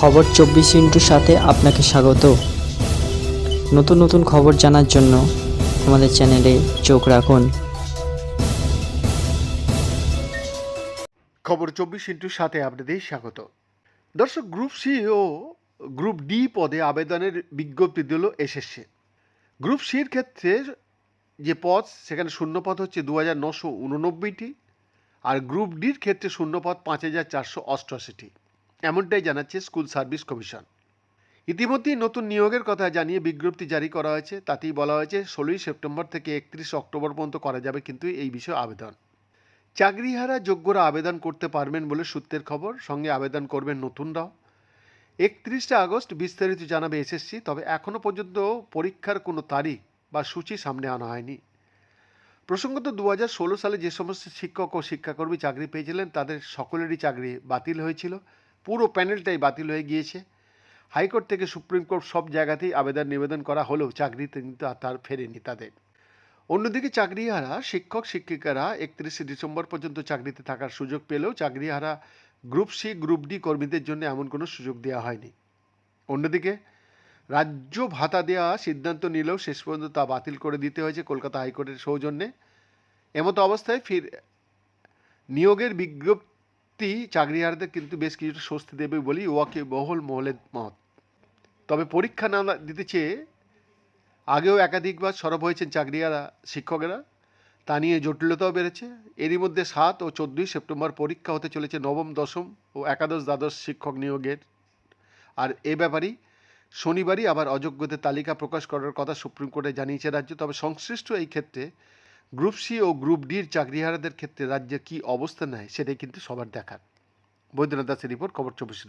খবর চব্বিশ ইন্টুর সাথে আপনাকে স্বাগত। নতুন নতুন খবর জানার জন্য আমাদের চ্যানেলে চোখ রাখুন। খবর চব্বিশ ইন্টুর সাথে আপনাদের স্বাগত। দর্শক, গ্রুপ সি ও গ্রুপ ডি পদে আবেদনের বিজ্ঞপ্তি দিল এসএসসি। গ্রুপ সির ক্ষেত্রে যে পদ, সেখানে শূন্য পদ হচ্ছে দু হাজার নশো উননব্বইটি, আর গ্রুপ ডির ক্ষেত্রে শূন্য পদ পাঁচ হাজার চারশো অষ্টআশিটি। এমনটাই জানাচ্ছে স্কুল সার্ভিস কমিশন। ইতিমধ্যেই নতুন নিয়োগের কথা জানিয়ে বিজ্ঞপ্তি জারি করা হয়েছে। তাতেই বলা হয়েছে, ষোলোই সেপ্টেম্বর থেকে একত্রিশ অক্টোবর পর্যন্ত করা যাবে কিন্তু এই বিষয়ে আবেদন। চাকরিহারা যোগ্যরা আবেদন করতে পারবেন বলে সূত্রের খবর, সঙ্গে আবেদন করবেন নতুনরাও। একত্রিশে আগস্ট বিস্তারিত জানাবে এসএসসি, তবে এখনও পর্যন্ত পরীক্ষার কোনো তারিখ বা সূচি সামনে আনা হয়নি। প্রসঙ্গত দু হাজার ষোলো সালে যে সমস্ত শিক্ষক ও শিক্ষাকর্মী চাকরি পেয়েছিলেন, তাদের সকলেরই চাকরি বাতিল হয়েছিল। পুরো প্যানেলটাই বাতিল হয়ে গিয়েছে। হাইকোর্ট থেকে সুপ্রিম কোর্ট সব জায়গাতেই আবেদন নিবেদন করা হলেও চাকরিতে কিন্তু তার ফেরেনি তাদের। অন্যদিকে চাকরিহারা শিক্ষক, শিক্ষিকারা একত্রিশে ডিসেম্বর পর্যন্ত চাকরিতে থাকার সুযোগ পেলেও চাকরিহারা গ্রুপ সি, গ্রুপ ডি কর্মীদের জন্য এমন কোনো সুযোগ দেওয়া হয়নি। অন্যদিকে রাজ্য ভাতা দেওয়া সিদ্ধান্ত নিলেও শেষ পর্যন্ত তা বাতিল করে দিতে হয়েছে কলকাতা হাইকোর্টের সৌজন্যে। এমতো অবস্থায় ফির নিয়োগের বিজ্ঞপ্তি চাকরিহারাদের কিন্তু বেশ কিছুটা স্বস্তি দেবে বলি ওয়াকে বহল মহলের মত। তবে পরীক্ষা না দিতে চেয়ে আগেও একাধিকবার সরব হয়েছেন চাকরিয়ারা শিক্ষকেরা। তা নিয়ে জটিলতাও বেড়েছে। এরই মধ্যে সাত ও চোদ্দোই সেপ্টেম্বর পরীক্ষা হতে চলেছে নবম, দশম ও একাদশ দ্বাদশ শিক্ষক নিয়োগের। আর এ ব্যাপারেই শনিবারই আবার অযোগ্যদের তালিকা প্রকাশ করার কথা সুপ্রিম কোর্টে জানিয়েছে রাজ্য। তবে সংশ্লিষ্ট এই ক্ষেত্রে গ্রুপ সি ও গ্রুপ ডির চাকরিহারাদের ক্ষেত্রে রাজ্যের কী অবস্থা নেয় সেটাই কিন্তু সবার দেখার। বৈদ্যনাথ দাসের রিপোর্ট, খবর চব্বিশ